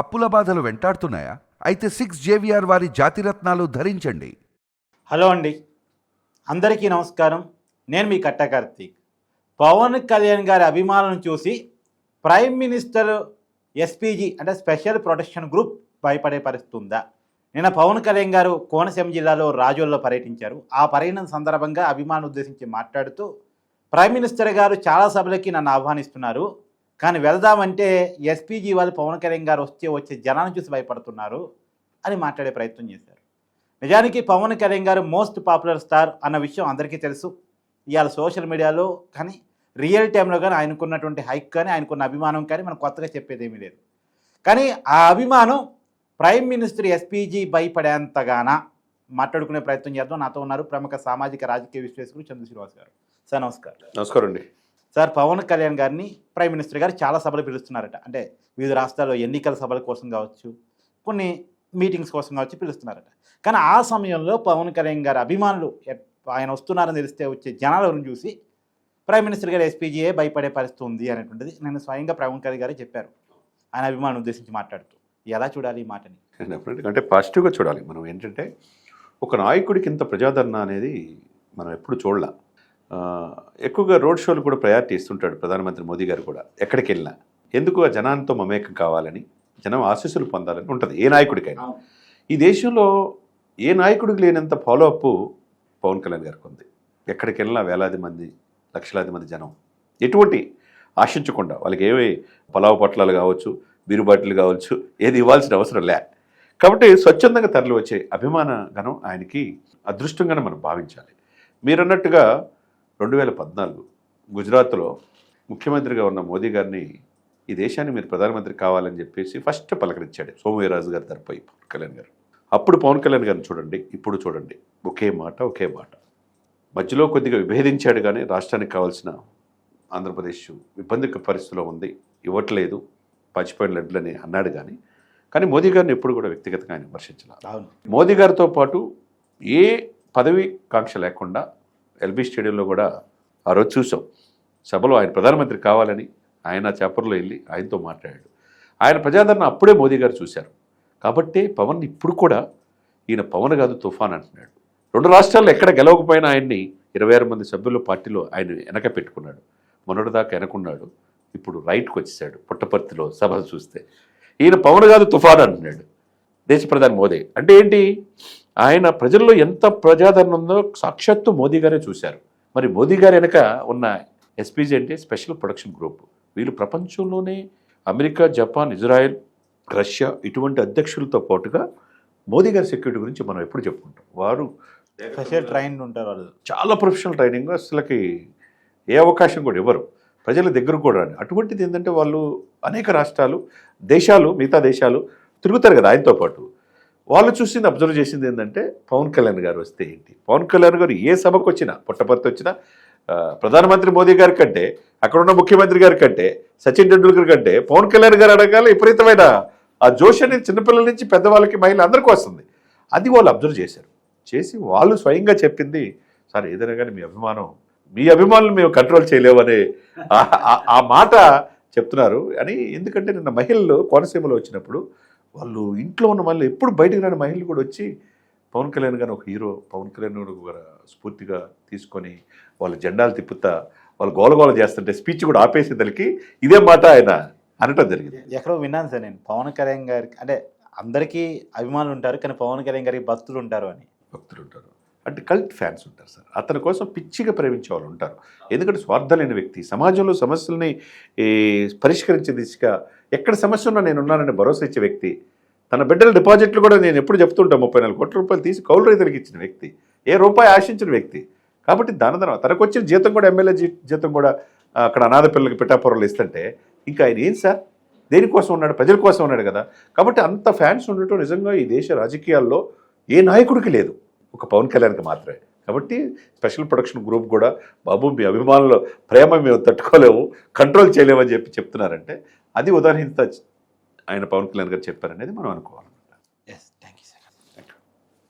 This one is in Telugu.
అప్పుల బాధలు వెంటాడుతున్నాయా? అయితే సిక్స్ జేవిఆర్ వారి జాతిరత్నాలు ధరించండి. హలో అండి. అందరికీ నమస్కారం. నేను మీ కట్ట కార్తీక్. పవన్ కళ్యాణ్ గారి అభిమానులను చూసి ప్రైమ్ మినిస్టర్ ఎస్పీజీ అంటే స్పెషల్ ప్రొటెక్షన్ గ్రూప్ భయపడే పరిస్థితుందా నిన్న పవన్ కళ్యాణ్ గారు కోనసీమ జిల్లాలో రాజోల్లో పర్యటించారు. ఆ పర్యటన సందర్భంగా అభిమానులు ఉద్దేశించి మాట్లాడుతూ ప్రైమ్ మినిస్టర్ గారు చాలా సభలకి నన్ను ఆహ్వానిస్తున్నారు. కానీ వెళదామంటే ఎస్పీజీ వాళ్ళు పవన్ కళ్యాణ్ గారు వస్తే వచ్చే జనాన్ని చూసి భయపడుతున్నారు అని మాట్లాడే ప్రయత్నం చేశారు. నిజానికి పవన్ కళ్యాణ్ గారు మోస్ట్ పాపులర్ స్టార్ అన్న విషయం అందరికీ తెలుసు. ఇవాళ సోషల్ మీడియాలో కానీ రియల్ టైంలో కానీ ఆయనకున్నటువంటి హైక్ కానీ ఆయనకున్న అభిమానం కానీ మనం కొత్తగా చెప్పేది ఏమీ లేదు. కానీ ఆ అభిమానం ప్రైమ్ మినిస్టర్ ఎస్పీజీ భయపడేంతగానా మాట్లాడుకునే ప్రయత్నం చేద్దాం. నాతో ఉన్నారు ప్రముఖ సామాజిక రాజకీయ విశ్లేషకులు చంద్ర శ్రీనివాస్ గారు. సార్ నమస్కారం. నమస్కారం అండి. సార్ పవన్ కళ్యాణ్ గారిని ప్రైమ్ మినిస్టర్ గారు చాలా సభలు పిలుస్తున్నారట. అంటే వివిధ రాష్ట్రాల్లో ఎన్నికల సభల కోసం కావచ్చు కొన్ని మీటింగ్స్ కోసం కావచ్చు పిలుస్తున్నారట. కానీ ఆ సమయంలో పవన్ కళ్యాణ్ గారి అభిమానులు ఆయన వస్తున్నారని తెలిస్తే వచ్చే జనాలను చూసి ప్రైమ్ మినిస్టర్ గారు ఎస్పీజీఏ భయపడే పరిస్థితి ఉంది అనేటువంటిది నేను స్వయంగా పవన్ కళ్యాణ్ గారే చెప్పారు. ఆయన అభిమానులు ఉద్దేశించి మాట్లాడుతూ. ఎలా చూడాలి ఈ మాటని? అంటే పాజిటివ్గా చూడాలి. మనం ఏంటంటే ఒక నాయకుడికి ఇంత ప్రజాదరణ అనేది మనం ఎప్పుడు చూడలే. ఎక్కువగా రోడ్ షోలు కూడా ప్రయారిటీ ఇస్తుంటాడు ప్రధానమంత్రి మోదీ గారు కూడా. ఎక్కడికి వెళ్ళినా ఎందుకు ఆ జనాంతో మమేకం కావాలని జనం ఆశీస్సులు పొందాలని ఉంటుంది ఏ నాయకుడికైనా. ఈ దేశంలో ఏ నాయకుడికి లేనంత ఫాలో అప్ పవన్ కళ్యాణ్ గారికి ఉంది. ఎక్కడికి వెళ్ళినా వేలాది మంది లక్షలాది మంది జనం. ఎటువంటి ఆశించకుండా వాళ్ళకి ఏవి పలావ్ పొట్లాలు కావచ్చు బీరు బాటిల్ కావచ్చు ఏది ఇవ్వాల్సిన అవసరం లే. కాబట్టి స్వచ్ఛందంగా తరలి వచ్చే అభిమాన గణం ఆయనకి అదృష్టంగానే మనం భావించాలి. మీరన్నట్టుగా రెండు వేల పద్నాలుగు గుజరాత్లో ముఖ్యమంత్రిగా ఉన్న మోదీ గారిని ఈ దేశాన్ని మీరు ప్రధానమంత్రి కావాలని చెప్పేసి ఫస్ట్ పలకరించాడు సోమవీరాజు గారి తరపై పవన్ కళ్యాణ్ గారు. అప్పుడు పవన్ కళ్యాణ్ గారిని చూడండి ఇప్పుడు చూడండి. ఒకే మాట ఒకే మాట. మధ్యలో కొద్దిగా విభేదించాడు కానీ రాష్ట్రానికి కావాల్సిన ఆంధ్రప్రదేశ్ ఇబ్బందిక పరిస్థితిలో ఉంది. ఇవ్వట్లేదు పచ్చిపోయిన లడ్లని అన్నాడు కానీ. కానీ మోదీ గారిని ఎప్పుడు కూడా వ్యక్తిగతంగా ఆయన విమర్శించాలి. మోదీ గారితో పాటు ఏ పదవి కాంక్ష లేకుండా ఎల్బీ స్టేడియంలో కూడా ఆ రోజు చూసాం. సభలో ఆయన ప్రధానమంత్రి కావాలని ఆయన చేపర్లో వెళ్ళి ఆయనతో మాట్లాడాడు. ఆయన ప్రజాదరణ అప్పుడే మోదీ గారు చూశారు. కాబట్టి పవన్ ఇప్పుడు కూడా ఈయన పవన్ కాదు తుఫాన్ అంటున్నాడు. రెండు రాష్ట్రాల్లో ఎక్కడ గెలవకపోయినా ఆయన్ని ఇరవై ఆరు మంది సభ్యులు పార్టీలో ఆయన వెనక పెట్టుకున్నాడు. మొన్నటిదాకా వెనకున్నాడు. ఇప్పుడు రైట్కి వచ్చేసాడు పుట్టపర్తిలో సభ చూస్తే. ఈయన పవన్ కాదు తుఫాన్ అంటున్నాడు. దేశ ప్రధాని మోదీ. అంటే ఏంటి? ఆయన ప్రజల్లో ఎంత ప్రజాదరణ ఉందో సాక్షాత్తు మోదీ గారే చూశారు. మరి మోదీ గారి వెనక ఉన్న ఎస్పీజీ అంటే స్పెషల్ ప్రొడక్షన్ గ్రూప్. వీళ్ళు ప్రపంచంలోనే అమెరికా జపాన్ ఇజ్రాయెల్ రష్యా ఇటువంటి అధ్యక్షులతో పాటుగా మోదీ గారి సెక్యూరిటీ గురించి మనం ఎప్పుడు చెప్పుకుంటాం. వారు స్పెషల్ ట్రైన్ ఉంటారు వాళ్ళు. చాలా ప్రొఫెషనల్ ట్రైనింగ్. అసలుకి ఏ అవకాశం కూడా ఇవ్వరు. ప్రజల దగ్గర కూడా రాని అటువంటిది ఏంటంటే వాళ్ళు అనేక రాష్ట్రాలు దేశాలు మిగతా దేశాలు తిరుగుతారు కదా ఆయనతో పాటు. వాళ్ళు చూసింది అబ్జర్వ్ చేసింది ఏంటంటే పవన్ కళ్యాణ్ గారు వస్తే ఏంటి? పవన్ కళ్యాణ్ గారు ఏ సభకు వచ్చినా పుట్టపర్తి వచ్చినా ప్రధానమంత్రి మోదీ గారి కంటే అక్కడ ఉన్న ముఖ్యమంత్రి గారి కంటే సచిన్ టెండూల్కర్ కంటే పవన్ కళ్యాణ్ గారు అడగాల విపరీతమైన ఆ జోష్ అనేది చిన్నపిల్లల నుంచి పెద్దవాళ్ళకి మహిళ అందరికీ వస్తుంది. అది వాళ్ళు అబ్జర్వ్ చేశారు. చేసి వాళ్ళు స్వయంగా చెప్పింది సార్ ఏదైనా కానీ మీ అభిమానం మీ అభిమానులు మేము కంట్రోల్ చేయలేము అనే ఆ మాట చెప్తున్నారు. అని ఎందుకంటే నిన్న మహిళలు కోనసీమలో వచ్చినప్పుడు వాళ్ళు ఇంట్లో ఉన్న మళ్ళీ ఎప్పుడు బయటకు రాని మహిళలు కూడా వచ్చి పవన్ కళ్యాణ్ గారు ఒక హీరో పవన్ కళ్యాణ్ గారు ఒక స్ఫూర్తిగా తీసుకొని వాళ్ళ జెండాలు తిప్పుతా వాళ్ళు గోలగోల చేస్తుంటే స్పీచ్ కూడా ఆపేసేదలికి ఇదే మాట ఆయన అనటం జరిగింది. ఎక్కడో విన్నాను సార్ నేను. పవన్ కళ్యాణ్ గారికి అంటే అందరికీ అభిమానులు ఉంటారు కానీ పవన్ కళ్యాణ్ గారికి భక్తులు ఉంటారు అని. భక్తులు ఉంటారు. అంటే కల్ట్ ఫ్యాన్స్ ఉంటారు సార్. అతని కోసం పిచ్చిగా ప్రేమించే వాళ్ళు ఉంటారు. ఎందుకంటే స్వార్థం లేని వ్యక్తి. సమాజంలో సమస్యల్ని ఈ, పరిష్కరించే దిశగా ఎక్కడ సమస్య ఉన్నా నేను ఉన్నానని భరోసా ఇచ్చే వ్యక్తి. తన బిడ్డల డిపాజిట్లు కూడా నేను ఎప్పుడు చెప్తుంటాను. ముప్పై నాలుగు కోట్ల రూపాయలు తీసి కౌలు రైతులకు ఇచ్చిన వ్యక్తి. ఏ రూపాయి ఆశించిన వ్యక్తి. కాబట్టి దానదనం తనకు వచ్చిన జీతం కూడా ఎమ్మెల్యే జీతం కూడా అక్కడ అనాథ పిల్లలకి పిఠాపురంలో ఇస్తుంటే ఇంకా ఆయన ఏం సార్? దేనికోసం ఉన్నాడు? ప్రజల కోసం ఉన్నాడు కదా. కాబట్టి అంత ఫ్యాన్స్ ఉండటం నిజంగా ఈ దేశ రాజకీయాల్లో ఏ నాయకుడికి లేదు. ఒక పవన్ కళ్యాణ్కి మాత్రమే. కాబట్టి స్పెషల్ ప్రొడక్షన్ గ్రూప్ కూడా బాబు మీ అభిమానుల ప్రేమ మేము తట్టుకోలేము కంట్రోల్ చేయలేమని చెప్పి చెప్తున్నారంటే అది ఉదాహరణ ఆయన పవన్ కళ్యాణ్ గారు చెప్పారనేది మనం అనుకోవాలి.